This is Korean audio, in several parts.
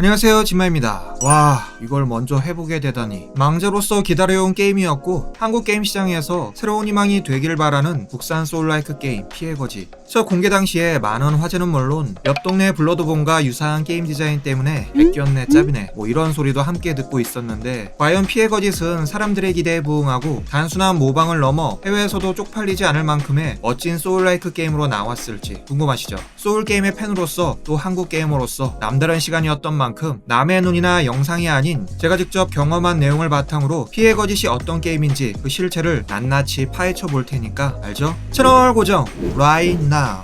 안녕하세요 진마입니다. 와 이걸 먼저 해보게 되다니. 망자로서 기다려온 게임이었고 한국 게임 시장에서 새로운 희망이 되길 바라는 국산 소울라이크 게임 피해거지. 첫 공개 당시에 많은 화제는 물론 옆 동네 블러드본과 유사한 게임 디자인 때문에 백견네 짭이네. 뭐 이런 소리도 함께 듣고 있었는데 과연 피해거짓은 사람들의 기대에 부응하고 단순한 모방을 넘어 해외에서도 쪽팔리지 않을 만큼의 멋진 소울라이크 게임으로 나왔을지 궁금하시죠? 소울 게임의 팬으로서 또 한국 게이머로서 남다른 시간이었던 만큼 남의 눈이나 영상이 아닌 제가 직접 경험한 내용을 바탕으로 피해 거짓이 어떤 게임인지 그 실체를 낱낱이 파헤쳐 볼 테니까 알죠? 채널 고정 right now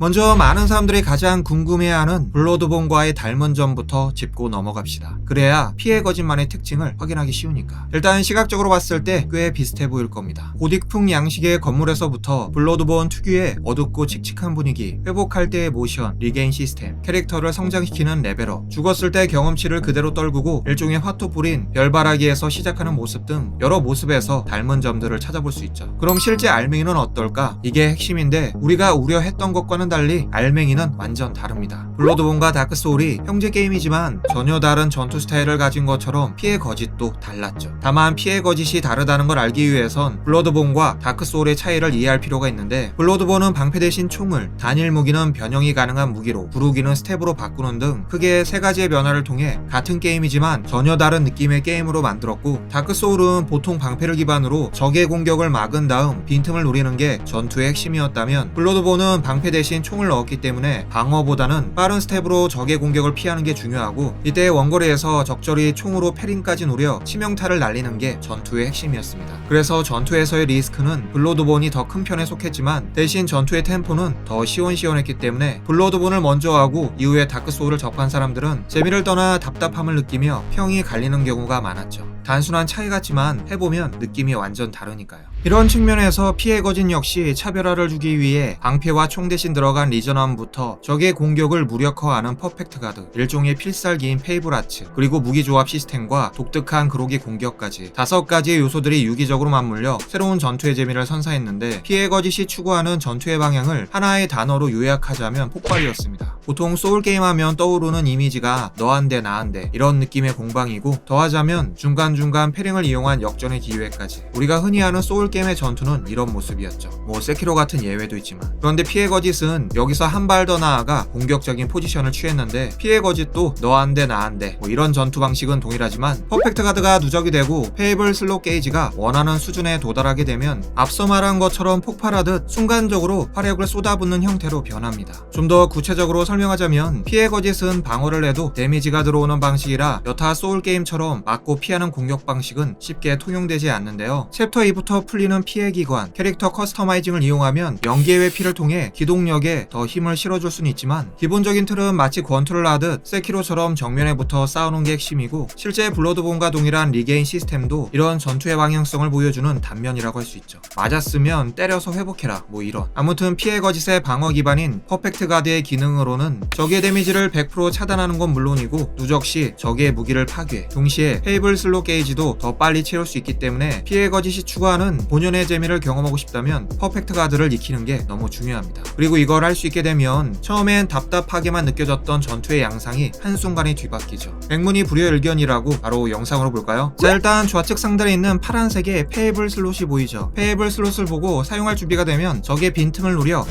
먼저 많은 사람들이 가장 궁금해하는 블러드본과의 닮은 점부터 짚고 넘어갑시다. 그래야 피해 거짓만의 특징을 확인하기 쉬우니까. 일단 시각적으로 봤을 때 꽤 비슷해 보일 겁니다. 고딕풍 양식의 건물에서부터 블러드본 특유의 어둡고 칙칙한 분위기, 회복할 때의 모션, 리게인 시스템, 캐릭터를 성장시키는 레벨업, 죽었을 때 경험치를 그대로 떨구고 일종의 화토불인 별바라기에서 시작하는 모습 등 여러 모습에서 닮은 점들을 찾아볼 수 있죠. 그럼 실제 알맹이는 어떨까? 이게 핵심인데 우리가 우려했던 것과는 달리 알맹이는 완전 다릅니다. 블러드본과 다크소울이 형제 게임이지만 전혀 다른 전투 스타일을 가진 것처럼 피해 거짓도 달랐죠. 다만 피해 거짓이 다르다는 걸 알기 위해선 블러드본과 다크소울의 차이를 이해할 필요가 있는데 블러드본은 방패 대신 총을, 단일 무기는 변형이 가능한 무기로, 부르기는 스텝으로 바꾸는 등 크게 세 가지의 변화를 통해 같은 게임이지만 전혀 다른 느낌의 게임으로 만들었고 다크소울은 보통 방패를 기반으로 적의 공격을 막은 다음 빈틈을 노리는 게 전투의 핵심이었다면 블러드본은 방패 대신 총을 넣었기 때문에 방어보다는 빠른 스텝으로 적의 공격을 피하는 게 중요하고 이때 원거리에서 적절히 총으로 패링까지 노려 치명타를 날리는 게 전투의 핵심이었습니다. 그래서 전투에서의 리스크는 블러드본이 더 큰 편에 속했지만 대신 전투의 템포는 더 시원시원했기 때문에 블러드본을 먼저 하고 이후에 다크소울을 접한 사람들은 재미를 떠나 답답함을 느끼며 평이 갈리는 경우가 많았죠. 단순한 차이 같지만 해보면 느낌이 완전 다르니까요. 이런 측면에서 피해 거진 역시 차별화를 주기 위해 방패와 총 대신 들어간 리전함부터 적의 공격을 무력화하는 퍼펙트 가드, 일종의 필살기인 페이블 아츠, 그리고 무기 조합 시스템과 독특한 그로기 공격까지 다섯 가지의 요소들이 유기적으로 맞물려 새로운 전투의 재미를 선사했는데 피해 거짓이 추구하는 전투의 방향을 하나의 단어로 요약하자면 폭발이었습니다. 보통 소울 게임 하면 떠오르는 이미지가 너한데 나한데 이런 느낌의 공방이고 더하자면 중간중간 패링을 이용한 역전의 기회까지 우리가 흔히 아는 소울 게임의 전투는 이런 모습이었죠. 뭐 세키로 같은 예외도 있지만 그런데 피해 거짓은 여기서 한 발 더 나아가 공격적인 포지션을 취했는데 피해 거짓도 너한데 나한데 뭐 이런 전투 방식은 동일하지만 퍼펙트 가드가 누적이 되고 페이블 슬롯 게이지가 원하는 수준에 도달하게 되면 앞서 말한 것처럼 폭발하듯 순간적으로 화력을 쏟아붓는 형태로 변합니다. 좀 더 구체적으로 설명하자면 피해 거짓은 방어를 해도 데미지가 들어오는 방식이라 여타 소울 게임처럼 맞고 피하는 공격 방식은 쉽게 통용되지 않는데요. 챕터 2부터 풀리는 피해 기관, 캐릭터 커스터마이징을 이용하면 연계의 회피를 통해 기동력에 더 힘을 실어줄 수는 있지만 기본적인 틀은 마치 권투를 하듯 세키로처럼 정면에 붙어 싸우는 게 핵심이고 실제 블러드본과 동일한 리게인 시스템도 이런 전투의 방향성을 보여주는 단면이라고 할 수 있죠. 맞았으면 때려서 회복해라 뭐 이런 아무튼 피해 거짓의 방어 기반인 퍼펙트 가드의 기능으로는 적의 데미지를 100% 차단하는 건 물론이고 누적 시 적의 무기를 파괴 동시에 페이블 슬롯 게이지도 더 빨리 채울 수 있기 때문에 피해 거짓이 추구하는 본연의 재미를 경험하고 싶다면 퍼펙트 가드를 익히는 게 너무 중요합니다. 그리고 이걸 할 수 있게 되면 처음엔 답답하게만 느껴졌던 전투의 양상이 한순간에 뒤바뀌죠. 백문이 불여일견이라고 바로 영상으로 볼까요? 자 일단 좌측 상단에 있는 파란색의 페이블 슬롯이 보이죠. 페이블 슬롯을 보고 사용할 준비가 되면 적의 빈틈을 노려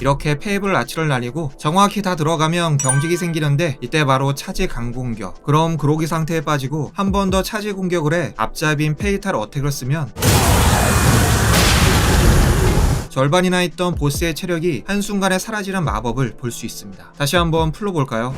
이렇게 페이블 아치를 날리고 정확히 다 들어가면 경직이 생기는데 이때 바로 차지 강공격 그럼 그로기 상태에 빠지고 한 번 더 차지 공격을 해 앞잡인 페이탈 어택을 쓰면 절반이나 있던 보스의 체력이 한순간에 사라지는 마법을 볼 수 있습니다. 다시 한번 풀어볼까요?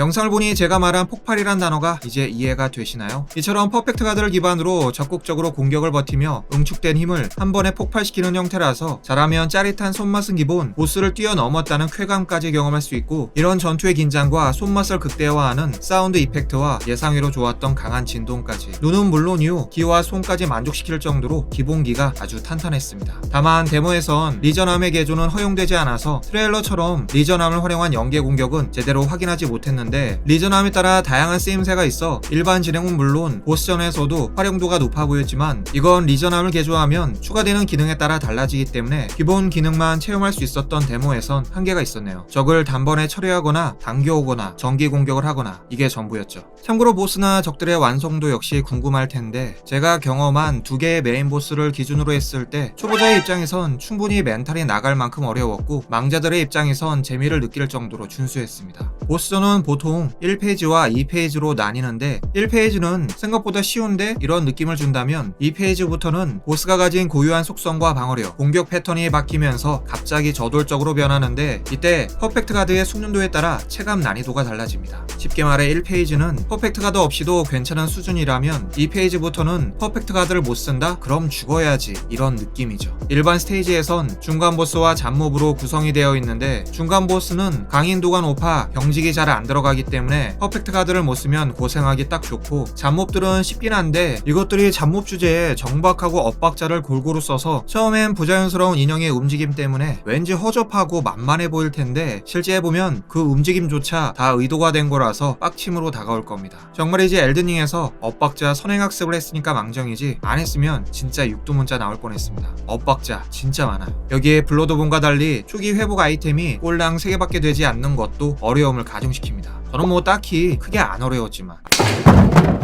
영상을 보니 제가 말한 폭발이란 단어가 이제 이해가 되시나요? 이처럼 퍼펙트 가드를 기반으로 적극적으로 공격을 버티며 응축된 힘을 한 번에 폭발시키는 형태라서 잘하면 짜릿한 손맛은 기본 보스를 뛰어넘었다는 쾌감까지 경험할 수 있고 이런 전투의 긴장과 손맛을 극대화하는 사운드 이펙트와 예상외로 좋았던 강한 진동까지 눈은 물론이요 귀와 손까지 만족시킬 정도로 기본기가 아주 탄탄했습니다. 다만 데모에선 리전함의 개조는 허용되지 않아서 트레일러처럼 리전함을 활용한 연계 공격은 제대로 확인하지 못했는데 있는데 리전함에 따라 다양한 쓰임새가 있어 일반 진행은 물론 보스전에서도 활용도가 높아 보였지만 이건 리전함을 개조하면 추가되는 기능에 따라 달라지기 때문에 기본 기능만 체험할 수 있었던 데모에선 한계가 있었네요. 적을 단번에 처리하거나 당겨오거나 전기 공격을 하거나 이게 전부였죠. 참고로 보스나 적들의 완성도 역시 궁금할 텐데 제가 경험한 두 개의 메인 보스를 기준으로 했을 때 초보자의 입장에선 충분히 멘탈이 나갈 만큼 어려웠고 망자들의 입장에선 재미를 느낄 정도로 준수했습니다. 보스전은 보통 1페이지와 2페이지로 나뉘는데 1페이지는 생각보다 쉬운데 이런 느낌을 준다면 2페이지부터는 보스가 가진 고유한 속성과 방어력, 공격 패턴이 바뀌면서 갑자기 저돌적으로 변하는데 이때 퍼펙트 가드의 숙련도에 따라 체감 난이도가 달라집니다. 쉽게 말해 1페이지는 퍼펙트 가드 없이도 괜찮은 수준이라면 2페이지부터는 퍼펙트 가드를 못 쓴다? 그럼 죽어야지 이런 느낌이죠. 일반 스테이지에선 중간 보스와 잡몹으로 구성이 되어 있는데 중간 보스는 강인도가 높아 경직이 잘 안 들어가 기 때문에 퍼펙트 가드를 못 쓰면 고생하기 딱 좋고 잡몹들은 쉽긴 한데 이것들이 잡몹 주제에 정박하고 엇박자를 골고루 써서 처음엔 부자연스러운 인형의 움직임 때문에 왠지 허접하고 만만해 보일 텐데 실제 해보면 그 움직임조차 다 의도가 된 거라서 빡침으로 다가올 겁니다. 정말이지 엘드닝에서 엇박자 선행학습을 했으니까 망정이지 안 했으면 진짜 육두문자 나올 뻔했습니다. 엇박자 진짜 많아요. 여기에 블러드본과 달리 초기 회복 아이템이 꼴랑 3개밖에 되지 않는 것도 어려움을 가중시킵니다. 저는 뭐 딱히 크게 안 어려웠지만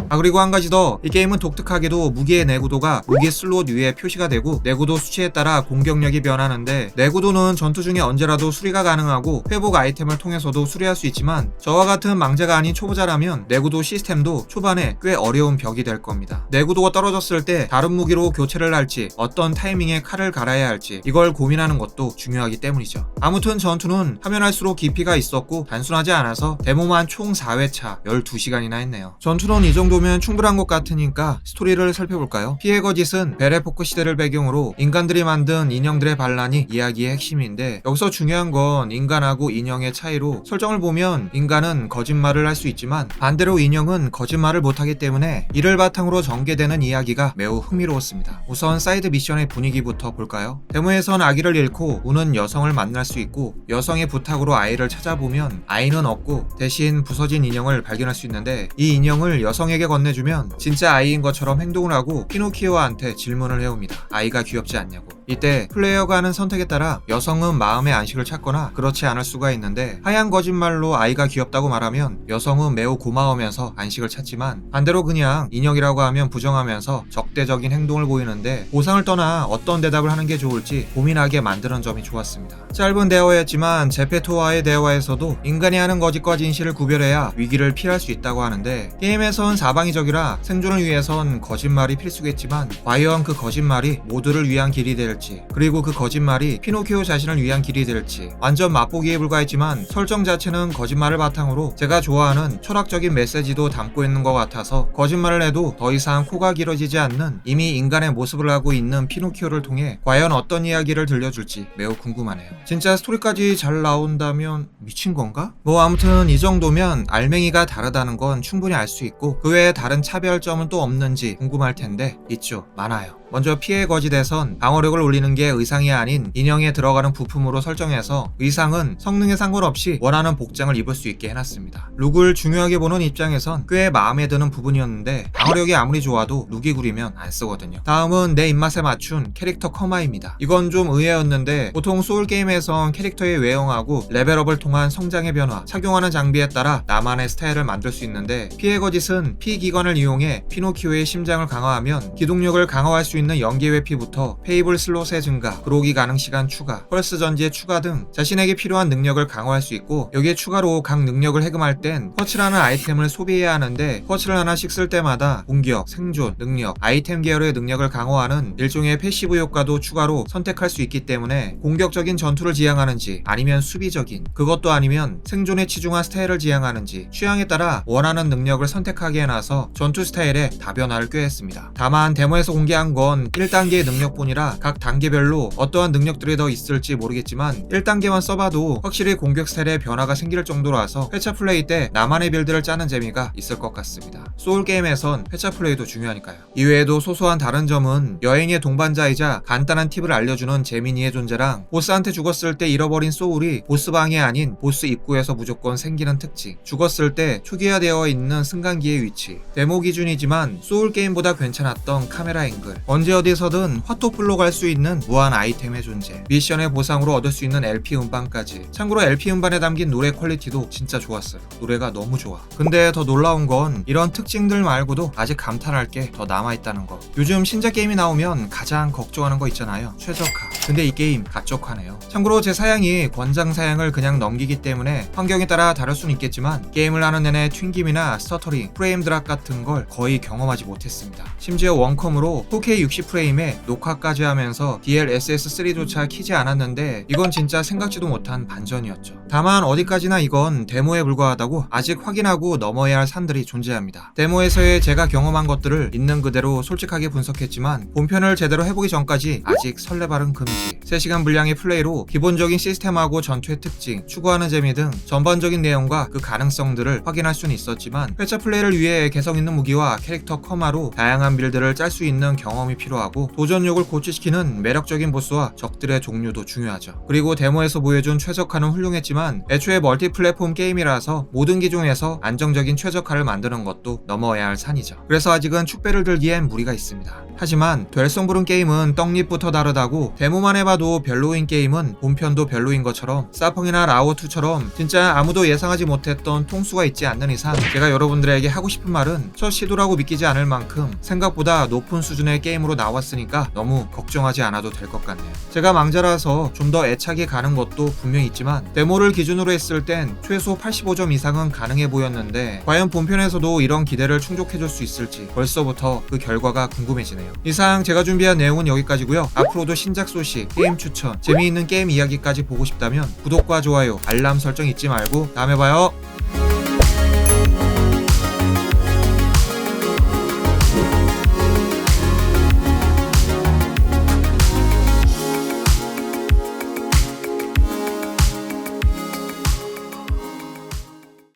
아 그리고 한 가지 더 이 게임은 독특하게도 무기의 내구도가 무기 슬롯 위에 표시가 되고 내구도 수치에 따라 공격력이 변하는데 내구도는 전투 중에 언제라도 수리가 가능하고 회복 아이템을 통해서도 수리할 수 있지만 저와 같은 망자가 아닌 초보자라면 내구도 시스템도 초반에 꽤 어려운 벽이 될 겁니다. 내구도가 떨어졌을 때 다른 무기로 교체를 할지 어떤 타이밍에 칼을 갈아야 할지 이걸 고민하는 것도 중요하기 때문이죠. 아무튼 전투는 하면 할수록 깊이가 있었고 단순하지 않아서 데모만 총 4회차 12시간이나 했네요. 전투는 이 정도 면 충분한 것 같으니까 스토리를 살펴볼까요? 피해 거짓은 베레포크 시대를 배경으로 인간들이 만든 인형들의 반란이 이야기의 핵심인데 여기서 중요한 건 인간하고 인형의 차이로 설정을 보면 인간은 거짓말을 할 수 있지만 반대로 인형은 거짓말을 못하기 때문에 이를 바탕으로 전개되는 이야기가 매우 흥미로웠습니다. 우선 사이드 미션의 분위기부터 볼까요? 데모에선 아기를 잃고 우는 여성을 만날 수 있고 여성의 부탁으로 아이를 찾아보면 아이는 없고 대신 부서진 인형을 발견할 수 있는데 이 인형을 여성에게 건네주면 진짜 아이인 것처럼 행동을 하고 피노키오한테 질문을 해옵니다. 아이가 귀엽지 않냐고. 이때 플레이어가 하는 선택에 따라 여성은 마음의 안식을 찾거나 그렇지 않을 수가 있는데 하얀 거짓말로 아이가 귀엽다고 말하면 여성은 매우 고마우면서 안식을 찾지만 반대로 그냥 인형이라고 하면 부정하면서 적대적인 행동을 보이는데 보상을 떠나 어떤 대답을 하는 게 좋을지 고민하게 만드는 점이 좋았습니다. 짧은 대화였지만 제페토와의 대화에서도 인간이 하는 거짓과 진실을 구별해야 위기를 피할 수 있다고 하는데 게임에선 사방이적이라 생존을 위해선 거짓말이 필수겠지만 과연 그 거짓말이 모두를 위한 길이 될지 그리고 그 거짓말이 피노키오 자신을 위한 길이 될지 완전 맛보기에 불과했지만 설정 자체는 거짓말을 바탕으로 제가 좋아하는 철학적인 메시지도 담고 있는 것 같아서 거짓말을 해도 더 이상 코가 길어지지 않는 이미 인간의 모습을 하고 있는 피노키오를 통해 과연 어떤 이야기를 들려줄지 매우 궁금하네요. 진짜 스토리까지 잘 나온다면 미친 건가? 뭐 아무튼 이 정도면 알맹이가 다르다는 건 충분히 알 수 있고 그 외에 다른 차별점은 또 없는지 궁금할 텐데 있죠. 많아요. 먼저 피해 거짓에선 방어력을 올리는 게 의상이 아닌 인형에 들어가는 부품으로 설정해서 의상은 성능에 상관없이 원하는 복장을 입을 수 있게 해놨습니다. 룩을 중요하게 보는 입장에선 꽤 마음에 드는 부분이었는데 방어력이 아무리 좋아도 룩이 구리면 안 쓰거든요. 다음은 내 입맛에 맞춘 캐릭터 커마입니다. 이건 좀 의외였는데 보통 소울 게임에선 캐릭터의 외형하고 레벨업을 통한 성장의 변화, 착용하는 장비에 따라 나만의 스타일을 만들 수 있는데 피해 거짓은 피 기관을 이용해 피노키오의 심장을 강화하면 기동력을 강화할 수 있는 연계 회피부터 페이블 슬롯의 증가, 그로기 가능 시간 추가, 펄스 전지의 추가 등 자신에게 필요한 능력을 강화할 수 있고 여기에 추가로 각 능력을 해금할 땐 퍼치라는 아이템을 소비해야 하는데 퍼치를 하나씩 쓸 때마다 공격, 생존, 능력, 아이템 계열의 능력을 강화하는 일종의 패시브 효과도 추가로 선택할 수 있기 때문에 공격적인 전투를 지향하는지 아니면 수비적인 그것도 아니면 생존에 치중한 스타일을 지향하는지 취향에 따라 원하는 능력을 선택하게 해놔서 전투 스타일에 다변화를 꾀했습니다. 다만 데모에서 공개한 건건 1단계의 능력뿐이라 각 단계별로 어떠한 능력들이 더 있을지 모르겠지만 1단계만 써봐도 확실히 공격 스타일의 변화가 생길 정도라서 회차 플레이 때 나만의 빌드를 짜는 재미가 있을 것 같습니다. 소울 게임에선 회차 플레이도 중요하니까요. 이외에도 소소한 다른 점은 여행의 동반자이자 간단한 팁을 알려주는 재민이의 존재랑 보스한테 죽었을 때 잃어버린 소울이 보스방이 아닌 보스 입구에서 무조건 생기는 특징 죽었을 때 초기화되어 있는 승강기의 위치 데모 기준이지만 소울 게임보다 괜찮았던 카메라 앵글 언제 어디서든 화토플로 갈 수 있는 무한 아이템의 존재. 미션의 보상으로 얻을 수 있는 LP 음반까지. 참고로 LP 음반에 담긴 노래 퀄리티도 진짜 좋았어요. 노래가 너무 좋아. 근데 더 놀라운 건 이런 특징들 말고도 아직 감탄할 게 더 남아있다는 거. 요즘 신작 게임이 나오면 가장 걱정하는 거 있잖아요. 최적화. 근데 이 게임 가쪽화네요. 참고로 제 사양이 권장 사양을 그냥 넘기기 때문에 환경에 따라 다를 수는 있겠지만 게임을 하는 내내 튕김이나 스터터링, 프레임 드랍 같은 걸 거의 경험하지 못했습니다. 심지어 원컴으로 4K 60프레임에 녹화까지 하면서 DLSS3조차 키지 않았는데 이건 진짜 생각지도 못한 반전이었죠. 다만 어디까지나 이건 데모에 불과하다고 아직 확인하고 넘어야 할 산들이 존재합니다. 데모에서의 제가 경험한 것들을 있는 그대로 솔직하게 분석했지만 본편을 제대로 해보기 전까지 아직 설레발은 금지. 3시간 분량의 플레이로 기본적인 시스템하고 전투의 특징, 추구하는 재미 등 전반적인 내용과 그 가능성들을 확인할 수는 있었지만 회차 플레이를 위해 개성 있는 무기와 캐릭터 커마로 다양한 빌드를 짤 수 있는 경험이 필요하고 도전욕을 고취시키는 매력적인 보스와 적들의 종류도 중요하죠. 그리고 데모에서 보여준 최적화는 훌륭했지만 애초에 멀티 플랫폼 게임이라서 모든 기종에서 안정적인 최적화를 만드는 것도 넘어야 할 산이죠. 그래서 아직은 축배를 들기엔 무리가 있습니다. 하지만 될성 부른 게임은 떡잎부터 다르다고 데모만 해봐도 별로인 게임은 본편도 별로인 것처럼 사펑이나 라오2처럼 진짜 아무도 예상하지 못했던 통수가 있지 않는 이상 제가 여러분들에게 하고 싶은 말은 첫 시도라고 믿기지 않을 만큼 생각보다 높은 수준의 게임으로 나왔으니까 너무 걱정하지 않아도 될 것 같네요. 제가 망자라서 좀 더 애착이 가는 것도 분명히 있지만 데모를 기준으로 했을 땐 최소 85점 이상은 가능해 보였는데 과연 본편에서도 이런 기대를 충족해줄 수 있을지 벌써부터 그 결과가 궁금해지네요. 이상 제가 준비한 내용은 여기까지고요. 앞으로도 신작 소식, 게임 추천, 재미있는 게임 이야기까지 보고 싶다면 구독과 좋아요, 알람 설정 잊지 말고 다음에 봐요.